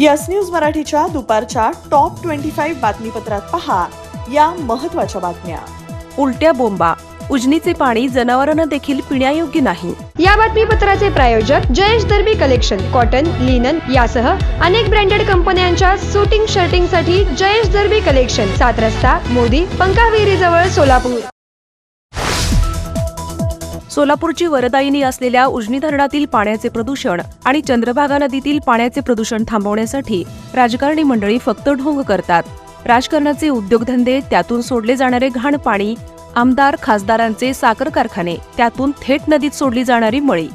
Yes news मराठीच्या दुपारच्या top twenty five बातमीपत्रात पहा या महत्त्वाच्या बातम्या. उलट्या बोंबा. उजनीचे पाणी जनावरांना देखील पिण्यायोग्य नाही. या बातमीपत्राचे प्रायोजक Jayesh Darbi collection cotton linen यासह अनेक ब्रँडेड कंपन्यांच्या सुटिंग शर्टिंगसाठी जयेश दर्बी कलेक्शन सात रस्ता मोदी पंकाविरी जवळ सोलापूर. सोलापूरची वरदायिनी असलेल्या उजनी धरणातील पाण्याचे प्रदूषण आणि चंद्रभागा नदीतील पाण्याचे प्रदूषण थांबवण्यासाठी राजकारणी मंडळी फक्त ढोंग करतात. राजकारणाचे उद्योगधंदे त्यातून सोडले जाणारे घाण पाणी आमदार खासदारांचे साखर कारखाने त्यातून थेट नदीत सोडली जाणारी मळी.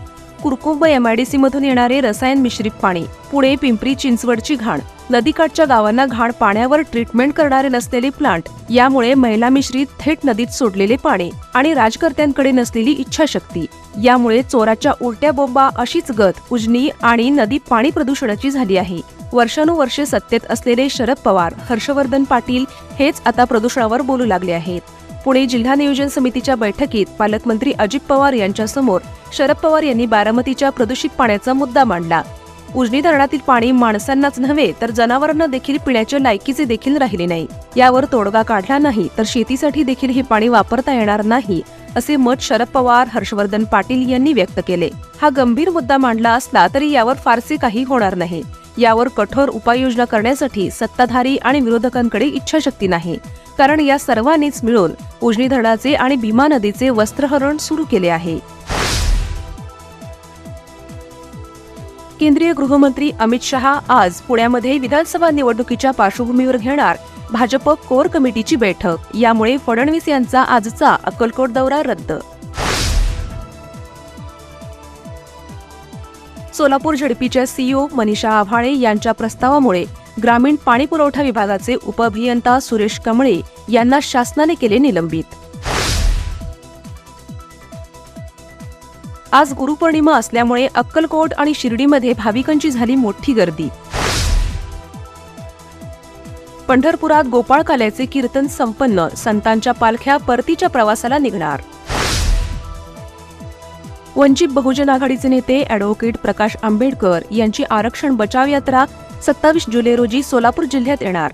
कुरकुंब एमआयडीसी मधून येणारे रसायन मिश्रित पाणी पुणे पिंपरी चिंचवडची घाण. नदीकाठच्या गावांना घाण पाण्यावर ट्रीटमेंट करणारे नसलेले प्लांट यामुळे महिला मिश्रित थेट नदीत सोडलेले पाणी आणि राजकर्त्यांकडे नसलेली इच्छाशक्ती. यामुळे चोराच्या उलट्या बोंबा अशीच गत उजनी आणि नदी पाणी प्रदूषणाची झाली आहे. वर्षानुवर्षे सत्तेत असलेले शरद पवार हर्षवर्धन पाटील हेच आता प्रदूषणावर बोलू लागले आहेत. पुणे जिल्हा नियोजन समितीच्या बैठकीत पालकमंत्री अजित पवार यांच्यासमोर शरद पवार यांनी बारामतीच्या प्रदूषित पाण्याचा मुद्दा मांडला. उजनी धरणातील पाणी माणसांनाच नव्हे तर जनावरांना देखील पिण्याच्या लायकीचे देखील राहिले नाही. यावर तोडगा काढला नाही तर शेतीसाठी देखील हे पाणी वापरता येणार नाही असे मत शरद पवार हर्षवर्धन पाटील यांनी व्यक्त केले. हा गंभीर मुद्दा मांडला असला तरी यावर फारसे काही होणार नाही. यावर कठोर उपाययोजना करण्यासाठी सत्ताधारी आणि विरोधकांकडे इच्छाशक्ती नाही. कारण या सर्वांनीच मिळून उजनी धरणाचे आणि भीमा नदीचे वस्त्रहरण सुरू केले आहे. केंद्रीय गृहमंत्री अमित शहा आज पुण्यामध्ये विधानसभा निवडणुकीच्या पार्श्वभूमीवर घेणार भाजप कोर कमिटीची बैठक. यामुळे फडणवीस यांचा आजचा अक्कलकोट दौरा रद्द. सोलापूर झडपीच्या सीईओ मनीषा आव्हाळे यांच्या प्रस्तावामुळे ग्रामीण पाणी पुरवठा विभागाचे उपअभियंता सुरेश कमळे यांना शासनाने केले निलंबित. आज गुरुपौर्णिमा असल्यामुळे अक्कलकोट आणि शिर्डीमध्ये भाविकांची झाली मोठी गर्दी. पंढरपुरात गोपाळकाल्याचे कीर्तन संपन्न संतांच्या पालख्या परतीच्या प्रवासाला निघणार. वंचित बहुजन आघाडीचे नेते अॅडव्होकेट प्रकाश आंबेडकर यांची आरक्षण बचाव यात्रा सत्तावीस जुलै रोजी सोलापूर जिल्ह्यात येणार.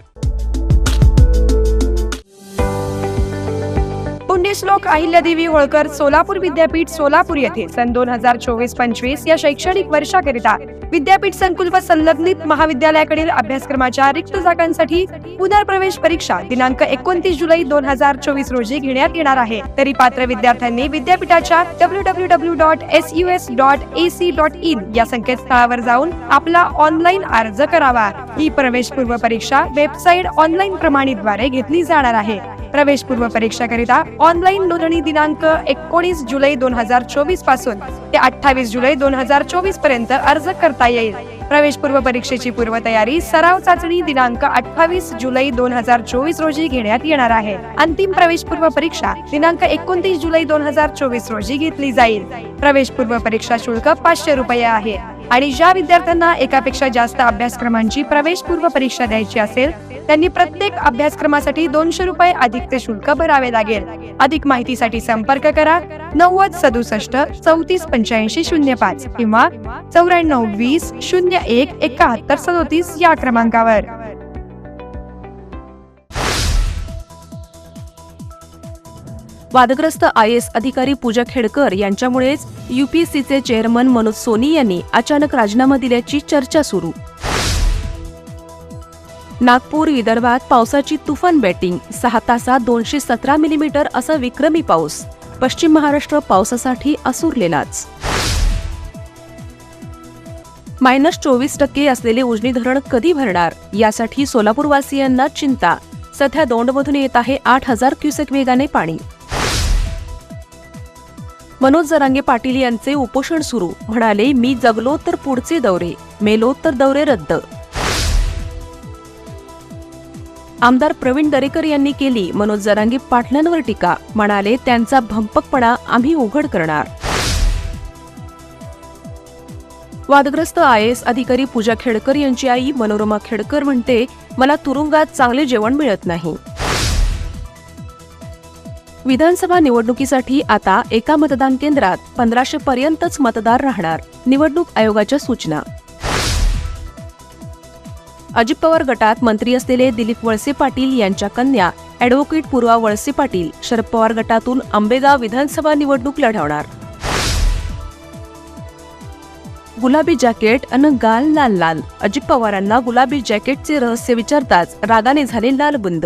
श्लोक अहिल्यादेवी होळकर सोलापूर विद्यापीठ सोलापूर येथे सन दोन हजार चोवीस पंचवीस या शैक्षणिक वर्षाकरिता विद्यापीठ संकुल व संलग्नित महाविद्यालयाकडील अभ्यासक्रमाच्या रिक्त जागांसाठी पुनर्प्रवेश परीक्षा दिनांक एकोणतीस जुलै दोन हजार चोवीस रोजी घेण्यात येणार आहे. तरी पात्र विद्यार्थ्यांनी विद्यापीठाच्या W W W dot S U S dot A C dot in या संकेतस्थळावर जाऊन आपला ऑनलाईन अर्ज करावा. ही प्रवेशपूर्व परीक्षा वेबसाईट ऑनलाईन प्रमाणितद्वारे घेतली जाणार आहे. प्रवेशपूर्व परीक्षाकरिता ऑनलाईन नोंदणी दिनांक एकोणीस जुलै दोन हजार चोवीसपासून ते अठ्ठावीस जुलै दोन हजार चोवीसपर्यंत अर्ज करता येईल. प्रवेशपूर्व परीक्षेची पूर्वतयारी सराव चाचणी दिनांक अठ्ठावीस जुलै दोन हजार चोवीस रोजी घेण्यात येणार आहे. अंतिम प्रवेशपूर्व परीक्षा दिनांक एकोणतीस जुलै दोन हजार चोवीस रोजी घेतली जाईल. प्रवेशपूर्व परीक्षा शुल्क पाचशे रुपये आहे. आणि ज्या विद्यार्थ्यांना एकापेक्षा जास्त अभ्यासक्रमांची प्रवेशपूर्व परीक्षा द्यायची असेल त्यांनी प्रत्येक अभ्यासक्रमासाठी दोनशे रुपये अधिकचे शुल्क भरावे लागेल. अधिक माहितीसाठी संपर्क करा. नव्वद सदुसष्ट चौतीस पंच्याऐंशी शून्य पाच किंवा चौऱ्याण्णव वीस शून्य एक एकाहत्तर सदोतीस या क्रमांकावर. वादग्रस्त आय एस अधिकारी पूजा खेडकर यांच्यामुळेच युपीएससीचे चेअरमन मनोज सोनी यांनी अचानक राजीनामा दिल्याची चर्चा सुरू. नागपूर विदर्भात पावसाची तुफान बॅटिंग. सहा तासात दोनशे सतरा मिलीमीटर असा विक्रमी पाऊस. पश्चिम महाराष्ट्र पावसासाठी असुरलेलाच मायनस चोवीस टक्के असलेले उजनी धरण कधी भरणार? यासाठी सोलापूरवासियांना चिंता. सध्या दोंडमधून येत आहे आठ हजार क्युसेक वेगाने पाणी. मनोज जरांगे पाटील यांचे उपोषण सुरू. म्हणाले मी जगलो तर पुढचे दौरे. मेलो तर दौरे रद्द. आमदार प्रवीण दरेकर यांनी केली. मनोज जरांगी पाटलांवर टीका. म्हणाले त्यांचा भंपकपणा आम्ही उघड करणार. वादग्रस्त आय एस अधिकारी पूजा खेडकर यांची आई मनोरमा खेडकर म्हणते मला तुरुंगात चांगले जेवण मिळत नाही. विधानसभा निवडणुकीसाठी आता एका मतदान केंद्रात पंधराशे पर्यंतच मतदार राहणार. निवडणूक आयोगाच्या सूचना अजित पवार गटात मंत्री असलेले दिलीप वळसे पाटील यांच्या कन्या अॅडव्होकेट पूर्वा वळसे पाटील शरद पवार गटातून आंबेगाव विधानसभा निवडणूक लढवणार. गुलाबी जॅकेट अन गाल लाल लाल. अजित पवारांना गुलाबी जॅकेटचे रहस्य विचारताच रागाने झाले लालबुंद.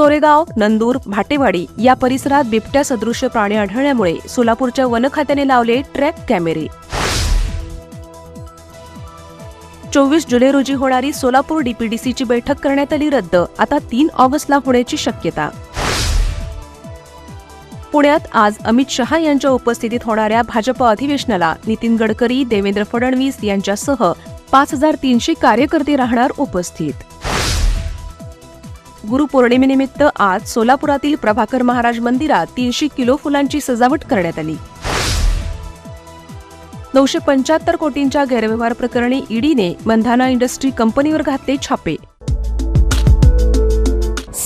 सोरेगाव नंदूर भाटेवाडी या परिसरात बिबट्या सदृश्य प्राणी आढळल्यामुळे सोलापूरच्या वन खात्याने लावले ट्रॅप कॅमेरे. चोवीस जुलै रोजी होणारी सोलापूर डीपीडीसीची बैठक करण्यात आली रद्द आता तीन ऑगस्टला होण्याची शक्यता. पुण्यात आज अमित शहा यांच्या उपस्थितीत होणाऱ्या भाजप अधिवेशनाला नितीन गडकरी देवेंद्र फडणवीस यांच्यासह पाच हजार तीनशे कार्यकर्ते राहणार उपस्थित. गुरुपौर्णिमेनिमित्त आज सोलापुरातील प्रभाकर महाराज मंदिरात तीनशे किलो फुलांची सजावट करण्यात आली. नऊशे पंच्याहत्तर कोटींच्या गैरव्यवहार प्रकरणी ईडीने मंधाना इंडस्ट्री कंपनीवर घातले छापे.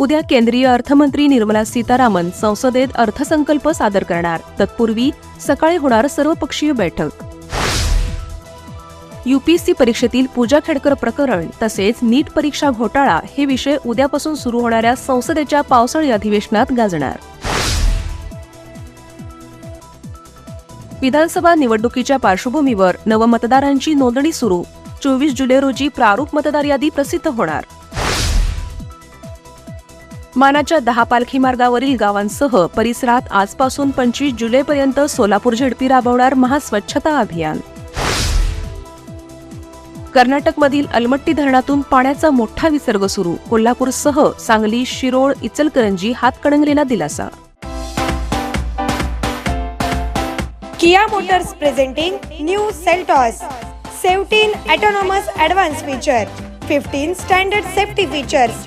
उद्या केंद्रीय अर्थमंत्री निर्मला सीतारामन संसदेत अर्थसंकल्प सादर करणार. तत्पूर्वी सकाळी होणार सर्वपक्षीय बैठक. युपीएससी परीक्षेतील पूजा खेडकर प्रकरण तसेच नीट परीक्षा घोटाळा हे विषय उद्यापासून सुरू होणाऱ्या संसदेच्या पावसाळी अधिवेशनात गाजणार. विधानसभा निवडणुकीच्या पार्श्वभूमीवर नवमतदारांची नोंदणी सुरू. चोवीस जुलै रोजी प्रारूप मतदार यादी प्रसिद्ध होणार. मानाच्या दहा पालखी मार्गावरील गावांसह परिसरात आजपासून पंचवीस जुलैपर्यंत सोलापूर झेडपी राबवणार महास्वच्छता अभियान. कर्नाटकमधील अलमट्टी धरणातून पाण्याचा मोठा विसर्ग सुरू. कोल्हापूरसह सांगली शिरोळ इचलकरंजी हातकणंगलेला दिलासा. Kia motors presenting new Seltos. Seventeen autonomous advance feature fifteen standard safety features